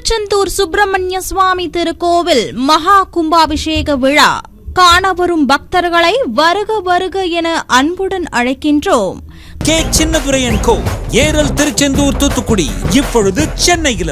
திருச்செந்தூர் சுப்பிரமணிய சுவாமி திருக்கோவில் மகா கும்பாபிஷேக விழா. காண வரும் பக்தர்களை வருக வருக என அன்புடன் அழைக்கின்றோம். கே. சின்னதுரையன் கோ ஏரல் திருச்செந்தூர் தூத்துக்குடி இப்பொழுது சென்னையில்.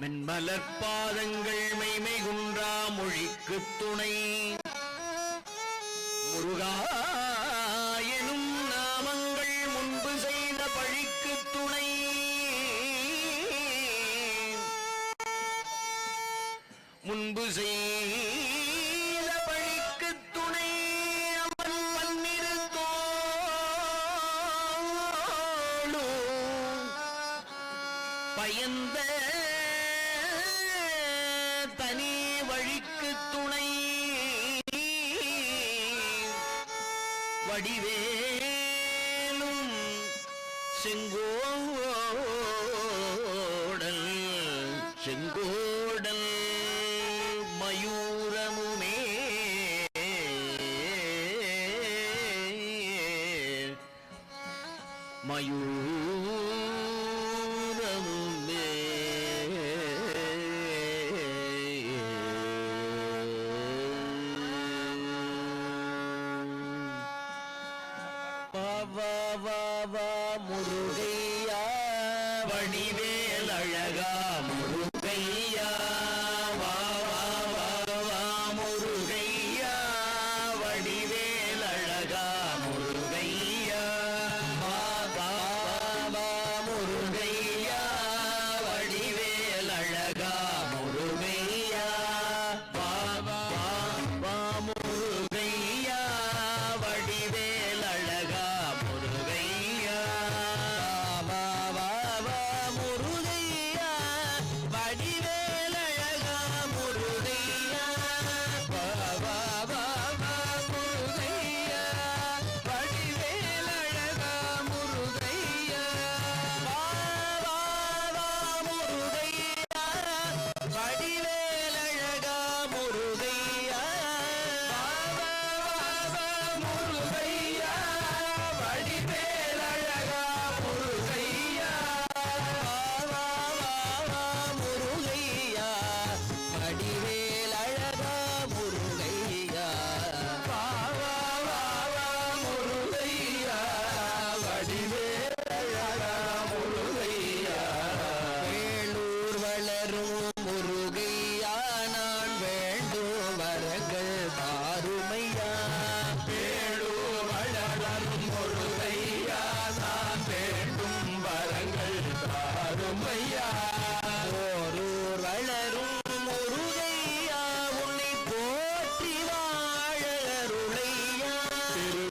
மென்மலர் பாதங்கள் மெய்மை குன்றா மொழிக்கு துணை. மயூரமுமே. வா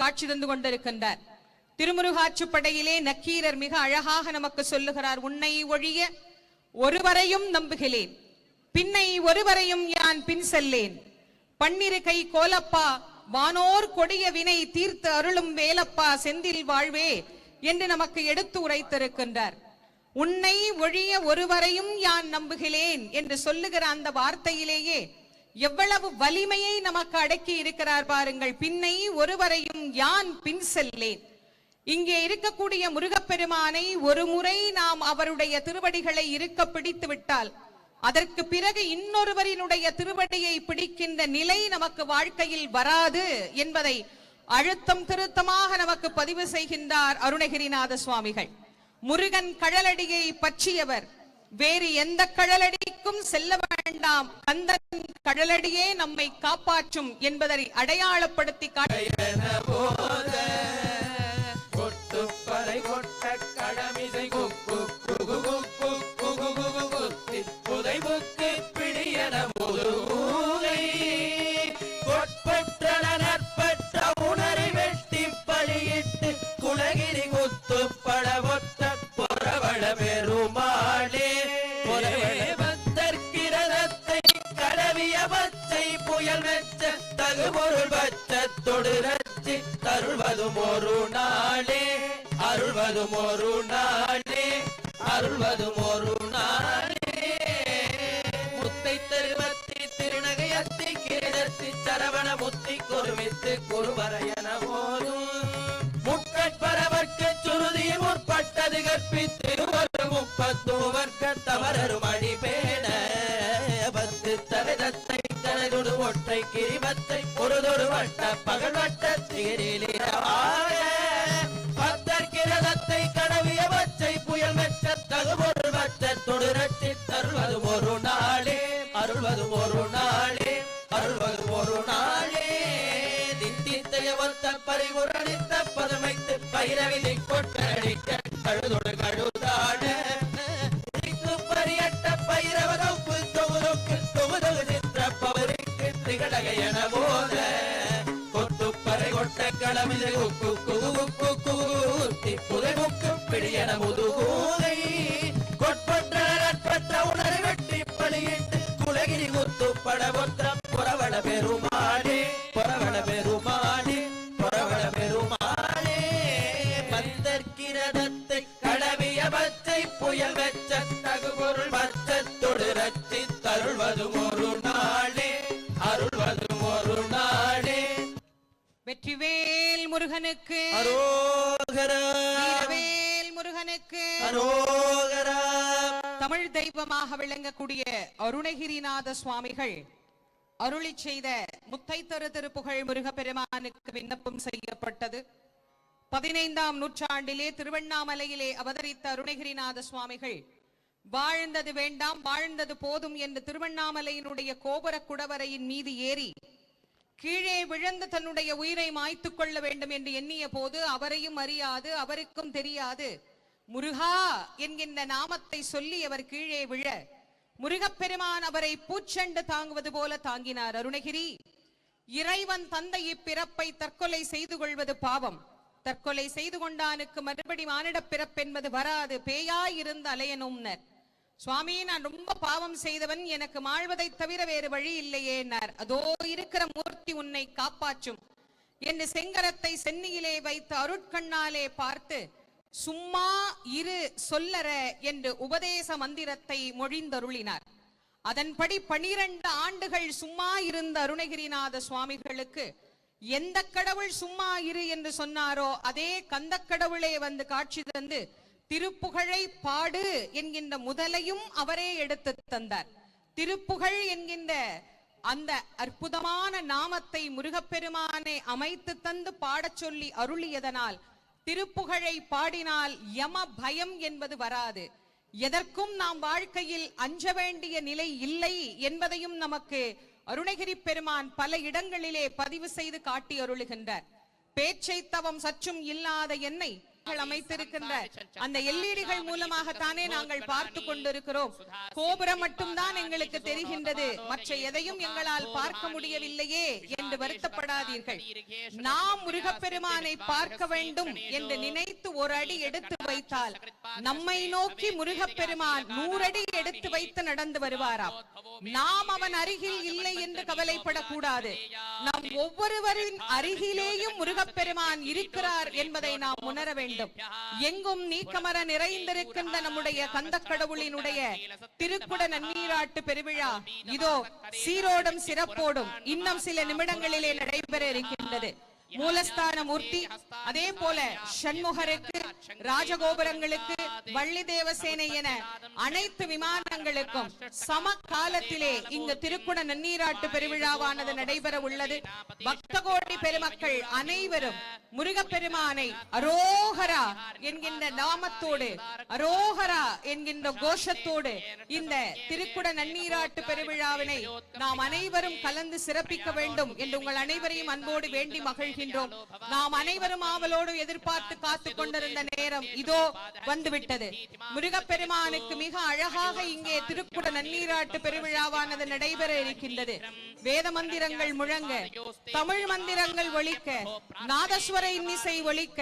காட்சி தந்து கொண்டிருக்கின்றார். திருமுருகாற்றுப்படையிலே நக்கீரர் மிக அழகாக நமக்கு சொல்லுகிறார் உன்னை ஒழிய ஒருவரையும் நம்புகிறேன். பின்னை ஒருவரையும் யான் பின் செல்லேன். பன்னிரு கை கோலப்பா வானோர் கொடிய வினை தீர்த்து அருளும் வேலப்பா செந்தில் வாழ்வே என்று நமக்கு எடுத்து உரைத்திருக்கின்றார். உன்னை ஒழிய ஒருவரையும் யான் நம்புகிறேன் என்று சொல்லுகிற அந்த வார்த்தையிலேயே எவ்வளவு வலிமையை நமக்கு அடக்கி இருக்கிறார் பாருங்கள். பின்னை ஒருவரையும் யான் பின் செல்லேன். இங்கே இருக்கக்கூடிய முருகப்பெருமானை ஒரு முறை நாம் அவருடைய திருவடிகளை இருக்க பிடித்து விட்டால் அதற்கு பிறகு இன்னொருவரினுடைய திருவடியை பிடிக்கின்ற நிலை நமக்கு வாழ்க்கையில் வராது என்பதை அழுத்தம் திருத்தமாக நமக்கு பதிவு செய்கின்றார் அருணகிரிநாத சுவாமிகள். முருகன் கழலடியை பற்றியவர். வேறு எந்த கழலடிக்கும் செல்ல வேண்டாம். கந்தன் கடலடியே நம்மை காப்பாற்றும் என்பதை அடையாளப்படுத்தி காட்ட வெச்ச தகுபொருள் பச்சத்தொடு ரச்சி தருள்வதும் ஒரு நாளே. அருள்வதும் ஒரு நாளே அருள்வதும் ஒரு நாளே. முத்தை தருவத்தி திருநகை அத்தி கிரீடத்தி சரவண முத்தி குருமித்து குருவரையன போதும். முக்கட்பரவர்க்கு சுருதி முற்பட்டது கற்பித்திருவரு முப்பத்தூவர்க்க தவறருமா கிரிபத்தை வட்ட பகல் கொத்துப்பறை கொட்ட களமிது குக்கு குகு குக்கு குகுத்தி புதை முக்கு பிடியன முதுகூதை. கொட்பற்ற நட்பற்ற உணரை வெட்டி பலியிட்டு சுவாமிகள் அருளி செய்த முத்தைத்தரு திருப்புகழ் முருகப்பெருமானுக்கு விண்ணப்பம் செய்யப்பட்டது. பதினைந்தாம் நூற்றாண்டிலே திருவண்ணாமலையிலே அவதரித்த அருணகிரிநாத சுவாமிகள் வாழ்ந்தது வேண்டாம் வாழ்ந்தது போதும் என்று திருவண்ணாமலையினுடைய கோபுர குடவரையின் மீது ஏறி கீழே விழுந்து தன்னுடைய உயிரை மாய்த்துக் கொள்ள வேண்டும் என்று எண்ணிய போது அவரையும் அறியாது அவருக்கும் தெரியாது. முருகா என்கின்ற நாமத்தை சொல்லி அவர் கீழே விழ முருகப்பெருமான் அவரை பூச்செண்டு தாங்குவது போல தாங்கினார் அருணகிரி. இறைவன் தந்தை இப்பிறப்பை தற்கொலை செய்து கொள்வது பாவம். தற்கொலை செய்து கொண்டானுக்கு மறுபடி மானிடப் பிறப்பென்பது வராது. பேயாயிருந்து அலையனும்னர் சுவாமி நான் ரொம்ப பாவம் செய்தவன் எனக்கு மாழ்வதை தவிர வேறு வழி இல்லையேன்னார் அதோ இருக்கிற மூர்த்தி உன்னை காப்பாற்றும். என்று செங்கரத்தை சென்னியிலே வைத்து அருட்கண்ணாலே பார்த்து சும்மா இரு சொல்லற என்று உபதேச மந்திரத்தை மொழிந்தருளினார். அதன்படி பனிரெண்டு ஆண்டுகள் சும்மா இருந்த அருணகிரிநாத சுவாமிகளுக்கு எந்த கடவுள் சும்மா இரு என்று சொன்னாரோ அதே கந்த கடவுளே வந்து காட்சி தந்து திருப்புகழை பாடு என்கின்ற முதலையும் அவரே எடுத்து தந்தார். திருப்புகழ் என்கின்ற அந்த அற்புதமான நாமத்தை முருகப்பெருமானை அமைத்து தந்து பாடச் சொல்லி அருளியதனால் திருப்புகழை பாடினால் யம பயம் என்பது வராது. எதற்கும் நாம் வாழ்க்கையில் அஞ்ச வேண்டிய நிலை இல்லை என்பதையும் நமக்கு அருணகிரி பெருமான் பல இடங்களிலே பதிவு செய்து காட்டி அருளுகின்றார். பேச்சை தவம் சற்றும் இல்லாத என்னை அமைத்திருக்கின்ற அந்த எல்இடிகள் மூலமாகத்தானே நாங்கள் பார்த்து கொண்டிருக்கிறோம். கோபுரம் மட்டும்தான் எங்களுக்கு தெரிகின்றது. மற்ற எதையும் எங்களால் பார்க்க முடியவில்லையே என்று வருத்தப்படாதீர்கள். நாம் முருகப்பெருமானை பார்க்க வேண்டும் என்று நினைத்து ஒரு அடி எடுத்து வைத்தால் நம்மை நோக்கி முருகப்பெருமான் நூறடி எடுத்து வைத்து நடந்து வருவாராம். நாம் அவன் அருகில் இல்லை என்று கவலைப்படக்கூடாது. நம் ஒவ்வொருவரின் அருகிலேயும் முருகப்பெருமான் இருக்கிறார் என்பதை நாம் உணர வேண்டும் எங்கும் நீக்கமர நிறைந்திருக்கின்ற நம்முடைய கந்த கடவுளினுடைய திருக்குட நன்னீராட்டு பெருவிழா. இதோ சீரோடும் சிறப்போடும் இன்னும் சில நிமிடங்களிலே நடைபெற இருக்கின்றது. மூலஸ்தான மூர்த்தி அதே போல சண்முகருக்கு ராஜகோபுரங்களுக்கு வள்ளி தேவசேனை என அனைத்து விமானங்களுக்கும் சம காலத்திலே இங்கு திருக்குட நன்னீராட்டு பெருவிழாவானது நடைபெற உள்ளது. பக்தகோடி பெருமக்கள் அனைவரும் முருகப்பெருமானை அரோகரா என்கின்ற நாமத்தோடு அரோகரா என்கின்ற கோஷத்தோடு இந்த திருக்குட நன்னீராட்டு பெருவிழாவினை நாம் அனைவரும் கலந்து சிறப்பிக்க வேண்டும் என்று உங்கள் அனைவரையும் அன்போடு வேண்டி மகிழ்கின்றோம் நாம் அனைவரும் ஆவலோடு எதிர்பார்த்து காத்து கொண்டிருந்த நேரம் இதோ வந்துவிட்டது. முருகப்பெருமானுக்கு மிக அழகாக இங்கே திருக்குட நன்னீராட்டு பெருவிழாவானது நடைபெற இருக்கின்றது. வேத மந்திரங்கள் முழங்க தமிழ் மந்திரங்கள் ஒழிக்க நாதஸ்வர இன்னிசை ஒழிக்க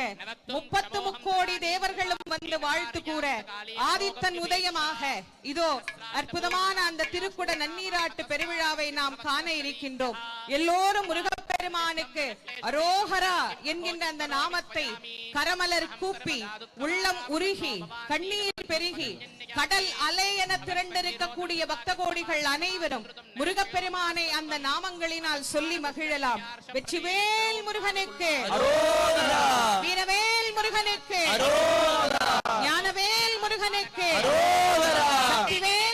முப்பத்து முக்கோடி தேவர்களும் வந்து வாழ்த்து கூற ஆதித்தன் உதயமாக இதோ அற்புதமான அந்த திருக்குட நன்னீராட்டு பெருவிழாவை நாம் காண இருக்கின்றோம். எல்லோரும் முருகப்பெருமானுக்கு அரோ அரோகரா என்கின்ற அந்த நாமத்தை கரமலர் கூப்பி உள்ளம் உருகி கண்ணீர் பெருகி கடல் அலை என திரண்டிருக்கக்கூடிய பக்த கோடிகள் அனைவரும் முருகப்பெருமானை அந்த நாமங்களினால் சொல்லி மகிழலாம். வெற்றிவேல் முருகனுக்கு. வீரவேல் முருகனுக்கு. ஞானவேல் முருகனுக்கு. சக்திவேல்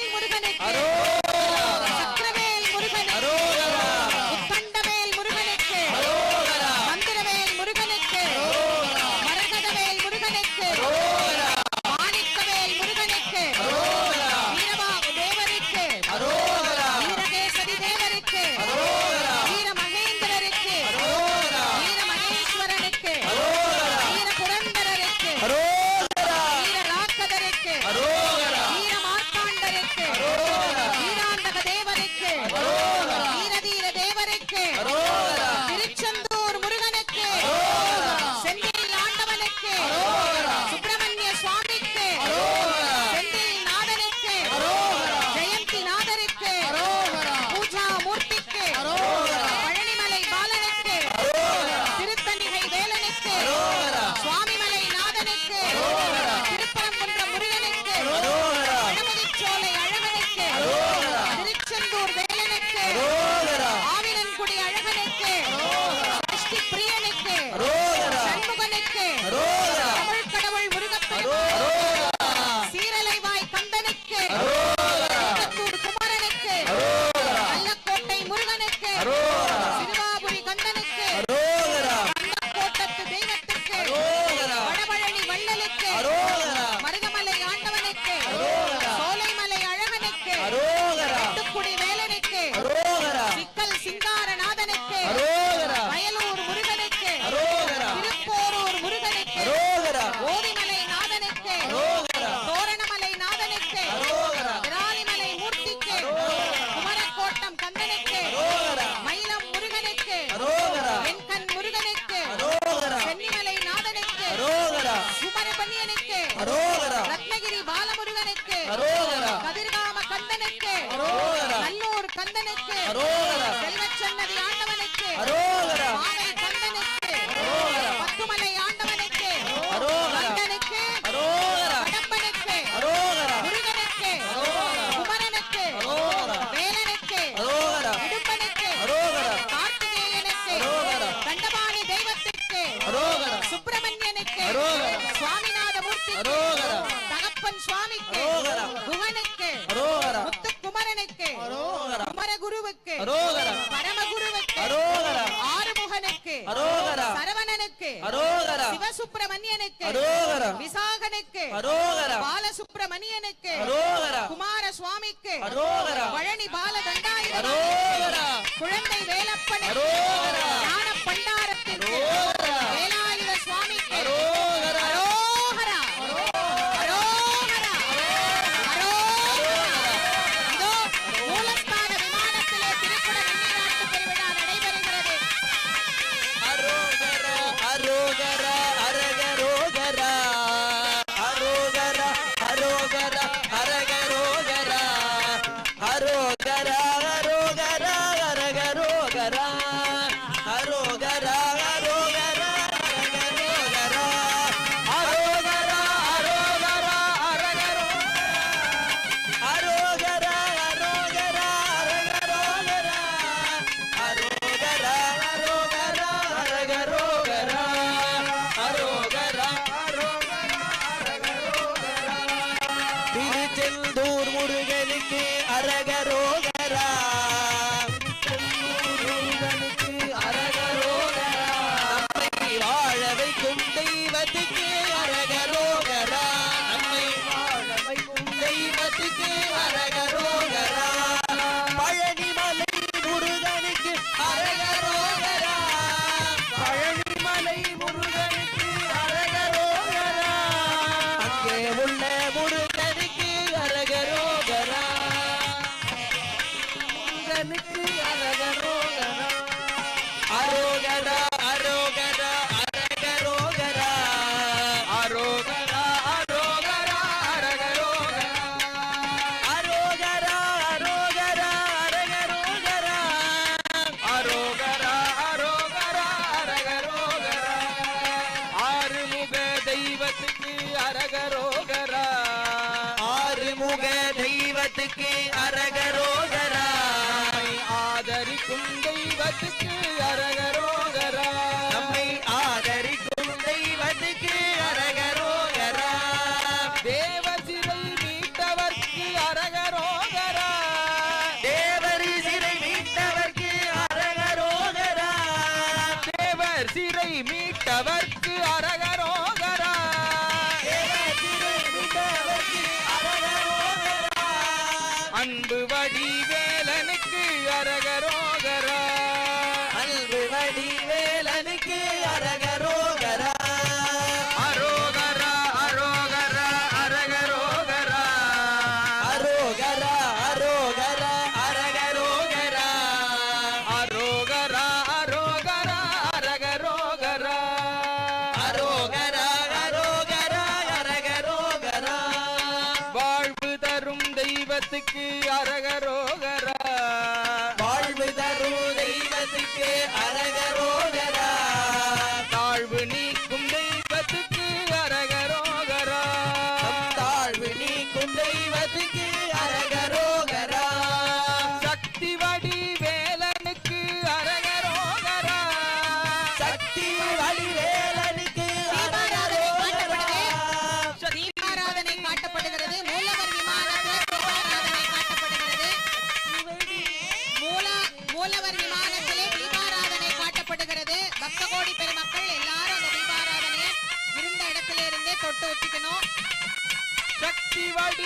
தெய்வத்துக்கு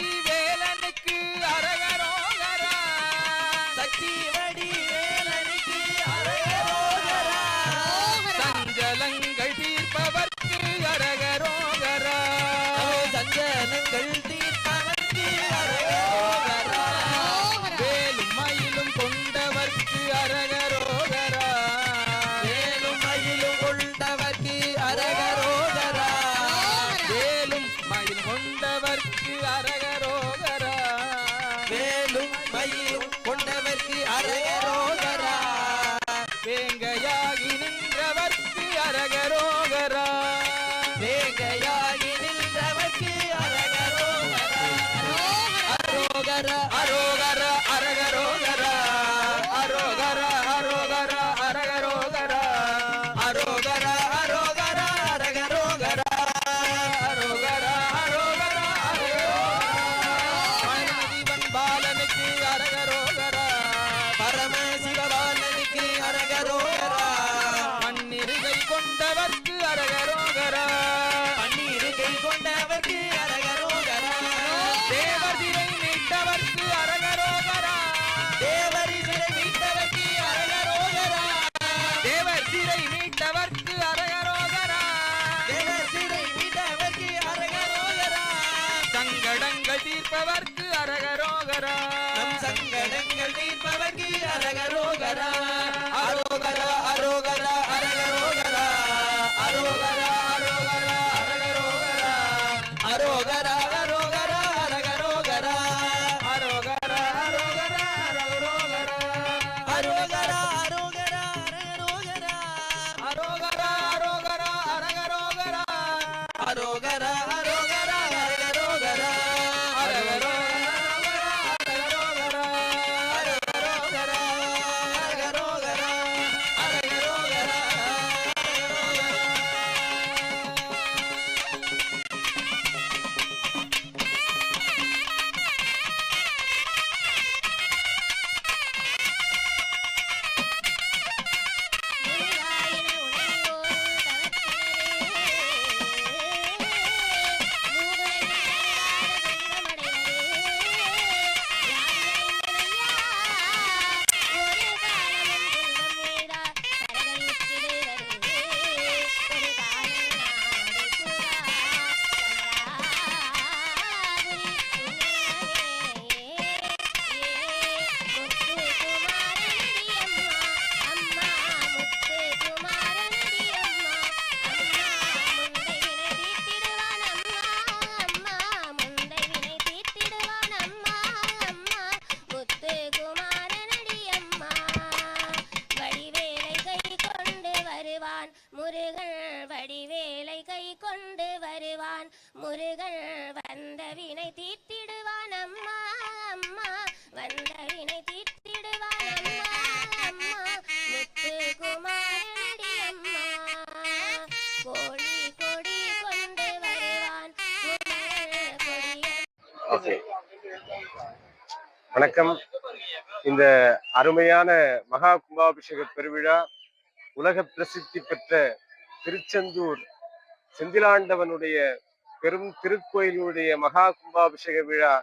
Vive. ஆரோகரா ஓகே வணக்கம். இந்த அருமையான மகா கும்பாபிஷேக பெருவிழா உலக பிரசித்தி பெற்ற திருச்செந்தூர் செந்திலாண்டவனுடைய பெரும் திருக்கோயிலுடைய மகா கும்பாபிஷேக விழா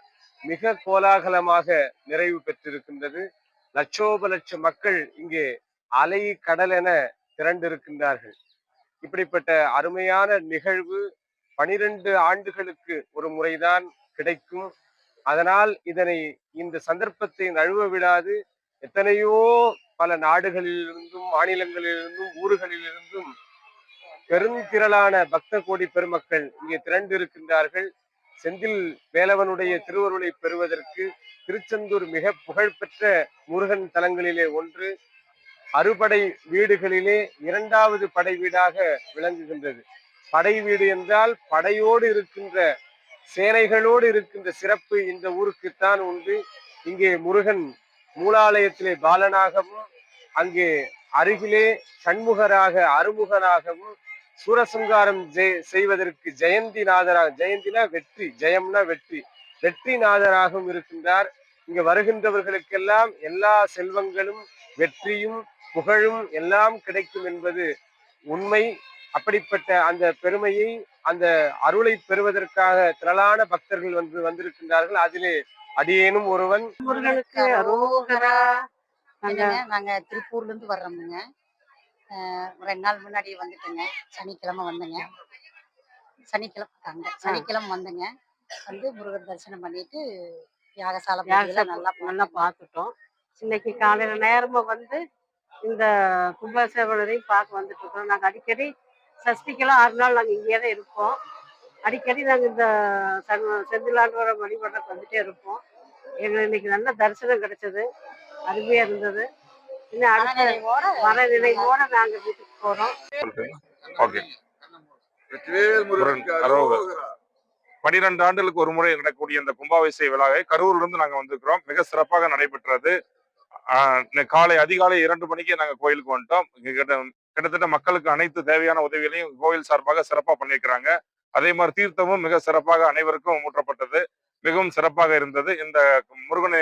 மிக கோலாகலமாக நிறைவு பெற்றிருக்கின்றது. லட்சோப லட்ச மக்கள் இங்கே அலை கடல் என திரண்டிருக்கின்றார்கள். இப்படிப்பட்ட அருமையான நிகழ்வு பனிரெண்டு ஆண்டுகளுக்கு ஒரு முறைதான் கிடைக்கும். அதனால் இதனை இந்த சந்தர்ப்பத்தை நழுவ விடாது. எத்தனையோ பல நாடுகளிலிருந்தும் மாநிலங்களிலிருந்தும் ஊர்களிலிருந்தும் பெருந்திரளான பக்த கோடி பெருமக்கள் இங்கே திரண்டு இருக்கின்றார்கள் செந்தில் வேலவனுடைய திருவருளை பெறுவதற்கு திருச்செந்தூர் மிக புகழ்பெற்ற முருகன் தலங்களிலே ஒன்று. அறுபடை வீடுகளிலே இரண்டாவது படை வீடாக விளங்குகின்றது. படை வீடு என்றால் படையோடு இருக்கின்ற சேனைகளோடு இருக்கின்ற சிறப்பு இந்த ஊருக்குத்தான் உண்டு. இங்கே முருகன் மூலாலயத்திலே பாலனாகவும் அங்கே அருகிலே சண்முகராக அறுமுகனாகவும் சூரசங்காரம் ஜெய- செய்வதற்கு ஜெயந்தி நாதராக ஜெயந்தினா வெற்றி ஜெயம்னா வெற்றி வெற்றி நாதராகவும் இருக்கின்றார். இங்க வருகின்றவர்களுக்கெல்லாம் எல்லா செல்வங்களும் வெற்றியும் புகழும் எல்லாம் கிடைக்கும் என்பது உண்மை. அப்படிப்பட்ட அந்த பெருமையை அந்த அருளை பெறுவதற்காக திரளான பக்தர்கள் வந்து வந்திருக்கின்றார்கள். அதிலே அடியேனும் ஒருவன். முருகனுக்கு அரோகரா. நாங்க திருப்பூர்ல இருந்து வர்றோமுங்க. அஹ் ஒரு ரெண்டு நாள் முன்னாடி வந்துட்டேங்க. சனிக்கிழமை வந்தேங்க. சனிக்கிழமை தாங்க. சனிக்கிழமை வந்தேங்க. வந்து முருகர் தரிசனம் பண்ணிட்டு யாகசாலை நல்லா நல்லா பார்த்துட்டோம். இன்னைக்கு காலையில நேரமா வந்து இந்த கும்பாசேவனரையும் பார்க்க வந்துட்டு இருக்கோம். நாங்க அடிக்கடி சஷ்டிக்கெல்லாம் ஆறு நாள் நாங்க இங்கேயே தான் இருப்போம். அடிக்கடி நாங்க இந்த சன்- செந்திலாண்டவரை வழிபடுறதுக்கு வந்துட்டே இருப்போம். எங்களுக்கு இன்னைக்கு நல்ல தரிசனம் கிடைச்சது. அருமையா இருந்தது. இன்னும் அடுத்த வர நினைவோட நாங்க வீட்டுக்கு போறோம். ஓகே. பனிரெண்டு ஆண்டுகளுக்கு ஒரு முறை நடக்கக்கூடிய இந்த கும்பாபிஷேக விழாவை கரூர்ல இருந்து நாங்க வந்திருக்கிறோம். மிக சிறப்பாக நடைபெற்றது. காலை அதிகாலை இரண்டு மணிக்கு நாங்க கோயிலுக்கு வந்துட்டோம். இங்க கிட்ட கிட்டத்தட்ட மக்களுக்கு அனைத்து தேவையான உதவிகளையும் கோயில் சார்பாக சிறப்பா பண்ணியிருக்கிறாங்க. அதே மாதிரி தீர்த்தமும் மிக சிறப்பாக அனைவருக்கும் ஊற்றப்பட்டது. மிகவும் சிறப்பாக இருந்தது. இந்த முருகனை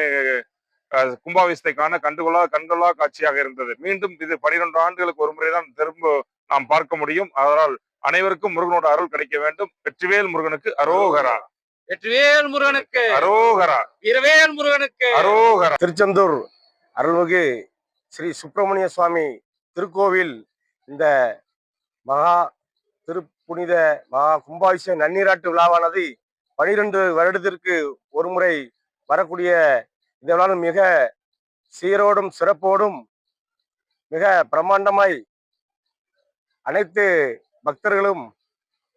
ஆஹ் கும்பாபிஷத்தை காண கண்டுகொள்ளா கண்கொள்ளா காட்சியாக இருந்தது. மீண்டும் இது பனிரெண்டு ஆண்டுகளுக்கு ஒரு முறைதான் திரும்ப நாம் பார்க்க முடியும். அதனால் அனைவருக்கும் முருகனோட அருள் கிடைக்க வேண்டும். வெற்றிவேல் முருகனுக்கு அரோகரா. வெற்றிவேல் முருகனுக்கு. அரோகரா. வீரவேல் முருகனுக்கு. அரோகரா. திருச்செந்தூர் அருள்மிகு ஸ்ரீ சுப்பிரமணிய சுவாமி திருக்கோவில் இந்த மகா திருப்புனித மகா கும்பாபிஷேக நன்னீராட்டு விழாவானது பனிரெண்டு வருடத்திற்கு ஒரு முறை வரக்கூடிய இந்த விழா மிக சீரோடும் சிறப்போடும் மிக பிரம்மாண்டமாய் அனைத்து பக்தர்களும்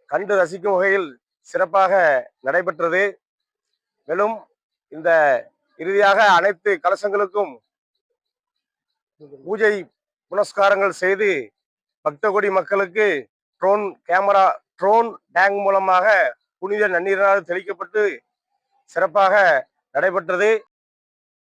கண்டு ரசிக்கும் வகையில் சிறப்பாக நடைபெற்றது. மேலும் இந்த இறுதியாக அனைத்து கலசங்களுக்கும் பூஜை புனஸ்காரங்கள் செய்து பக்தகோடி மக்களுக்கு ட்ரோன் கேமரா ட்ரோன் டேங்க் மூலமாக புனித நன்னீரால் தெளிக்கப்பட்டு சிறப்பாக நடைபெற்றது.